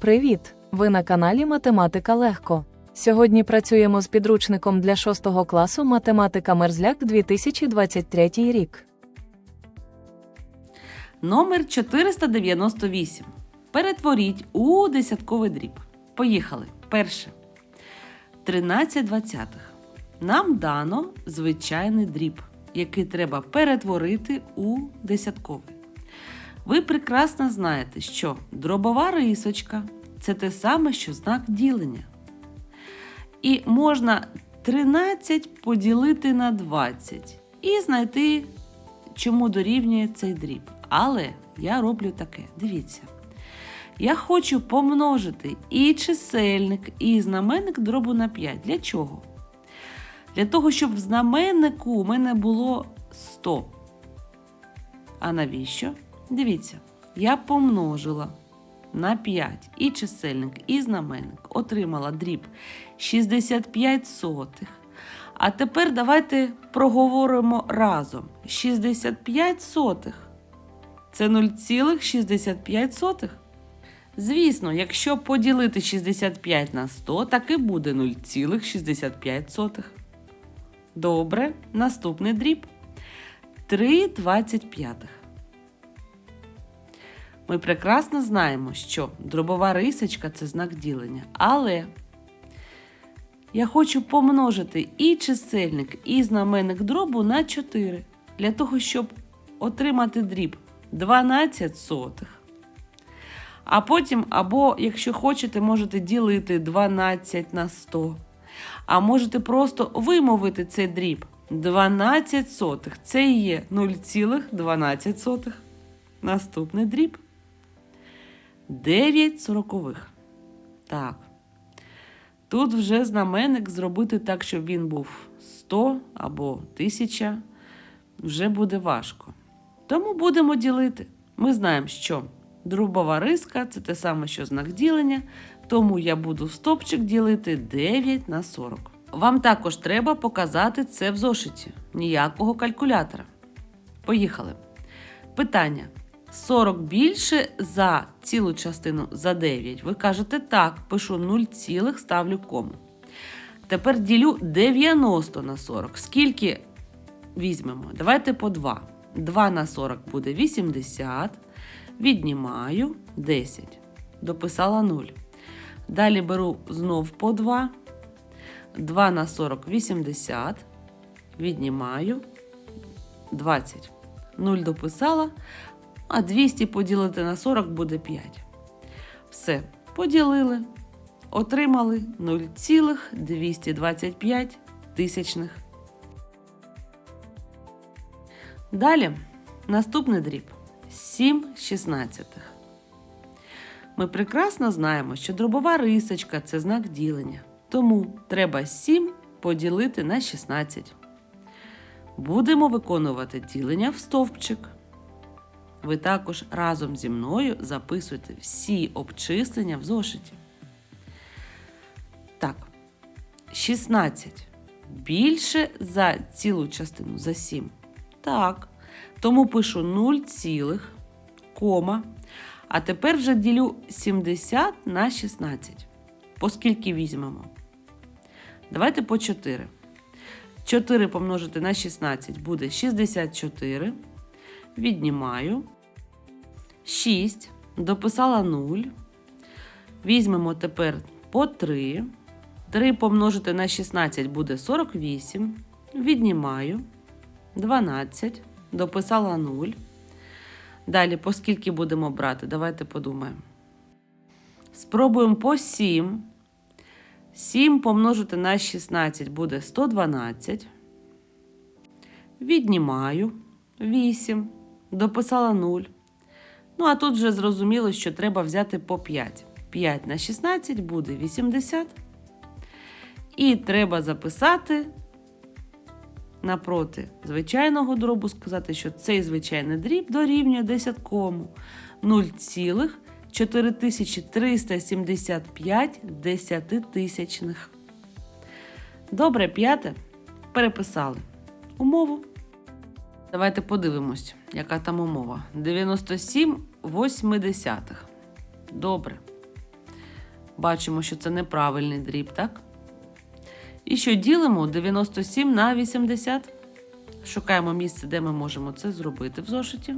Привіт! Ви на каналі Математика Легко. Сьогодні працюємо з підручником для 6 класу Математика Мерзляк 2023 рік. Номер 498. Перетворіть у десятковий дріб. Поїхали. Перше. 13 двадцятих. Нам дано звичайний дріб, який треба перетворити у десятковий. Ви прекрасно знаєте, що дробова рисочка це те саме, що знак ділення. І можна 13 поділити на 20 і знайти, чому дорівнює цей дріб. Але я роблю таке. Дивіться. Я хочу помножити і чисельник, і знаменник дробу на 5. Для чого? Для того, щоб в знаменнику у мене було 100. А навіщо? Дивіться, я помножила на 5 і чисельник, і знаменник. Отримала дріб 65 сотих. А тепер давайте проговоримо разом. 65 сотих. Це 0,65. Звісно, якщо поділити 65 на 100, так і буде 0,65. Добре, наступний дріб. 3,25. Ми прекрасно знаємо, що дробова рисочка це знак ділення. Але я хочу помножити і чисельник, і знаменник дробу на 4. Для того, щоб отримати дріб 12 сотих. А потім, або, якщо хочете, можете ділити 12 на 100. А можете просто вимовити цей дріб. 12 сотих. Це і є 0,12. Наступний дріб. 9 сорокових. Так. Тут вже знаменник зробити так, щоб він був 100 або 1000. Вже буде важко. Тому будемо ділити. Ми знаємо, що дробова риска це те саме, що знак ділення, тому я буду стопчик ділити 9 на 40. Вам також треба показати це в зошиті. Ніякого калькулятора. Поїхали. Питання. 40 більше за цілу частину за 9. Ви кажете так, пишу 0, цілих, ставлю кому. Тепер ділю 90 на 40. Скільки візьмемо? Давайте по 2. 2 на 40 буде 80. Віднімаю 10. Дописала 0. Далі беру знов по 2. 2 на 40 80. Віднімаю 20. 0 дописала. А 200 поділити на 40 буде 5. Все, поділили. Отримали 0,225 тисячних. Далі наступний дріб 7 шістнадцятих. Ми прекрасно знаємо, що дробова рисочка це знак ділення. Тому треба 7 поділити на 16. Будемо виконувати ділення в стовпчик. Ви також разом зі мною записуйте всі обчислення в зошиті. Так, 16 більше за цілу частину за 7. Так. Тому пишу 0, цілих, кома. А тепер вже ділю 70 на 16. По скільки візьмемо? Давайте по 4. 4 помножити на 16 буде 64. Віднімаю. 6. Дописала 0. Візьмемо тепер по 3. 3 помножити на 16 буде 48. Віднімаю. 12. Дописала 0. Далі, по скільки будемо брати? Давайте подумаємо. Спробуємо по 7. 7 помножити на 16 буде 112. Віднімаю 8. Дописала 0. Ну, а тут вже зрозуміло, що треба взяти по 5. 5 на 16 буде 80. І треба записати напроти звичайного дробу, сказати, що цей звичайний дріб дорівнює десяткому 0,4375 десятитисячних. Добре, п'яте. Переписали умову. Давайте подивимось, яка там умова. 97 восьмидесятих. Добре. Бачимо, що це неправильний дріб, так? І що ділимо 97 на 80. Шукаємо місце, де ми можемо це зробити в зошиті.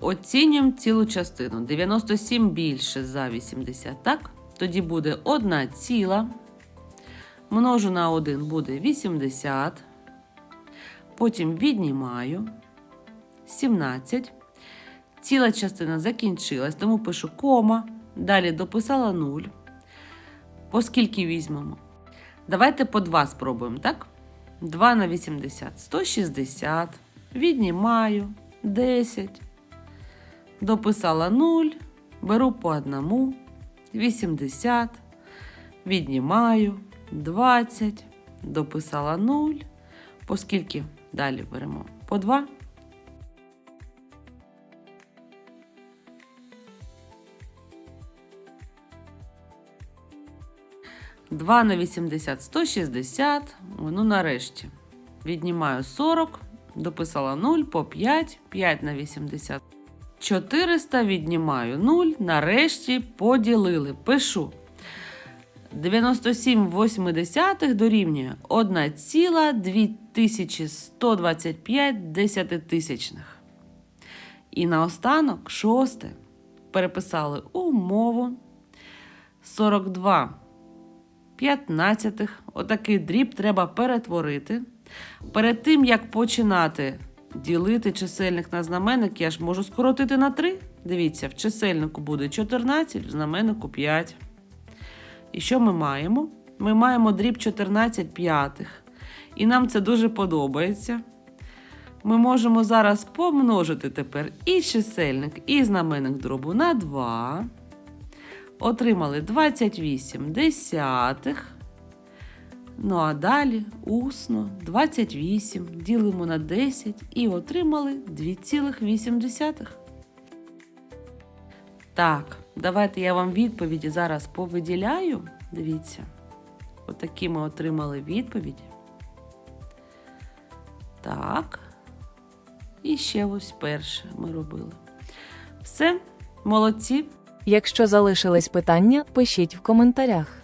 Оцінюємо цілу частину. 97 більше за 80, так? Тоді буде 1 ціла. Множу на 1 буде 80. Потім віднімаю 17. Ціла частина закінчилась, тому пишу кома. Далі дописала 0. По скільки візьмемо? Давайте по 2 спробуємо, так? 2 на 80 160. Віднімаю 10. Дописала 0. Беру по одному. 80. Віднімаю 20. Дописала 0. По скільки далі беремо? По 2. Два на 80 160. Ну, нарешті. Віднімаю 40, дописала 0 по 5, 5 на 80. 400 віднімаю 0. Нарешті поділили. Пишу. 97 восьмидесятих дорівнює 1,2125 десятитисячних. І наостанок, шосте, переписали умову 42 п'ятнадцятих. Отакий дріб треба перетворити. Перед тим, як починати ділити чисельник на знаменник, я ж можу скоротити на 3. Дивіться, в чисельнику буде 14, в знаменнику 5. І що ми маємо? Ми маємо дріб 14 п'ятих. І нам це дуже подобається. Ми можемо зараз помножити тепер і чисельник, і знаменник дробу на 2. Отримали 28 десятих. Ну а далі усно 28 ділимо на 10 і отримали 2,8. Так, давайте я вам відповіді зараз повиділяю. Дивіться, отакі ми отримали відповіді. Так. І ще ось перше ми робили. Все, молодці. Якщо залишились питання, пишіть в коментарях.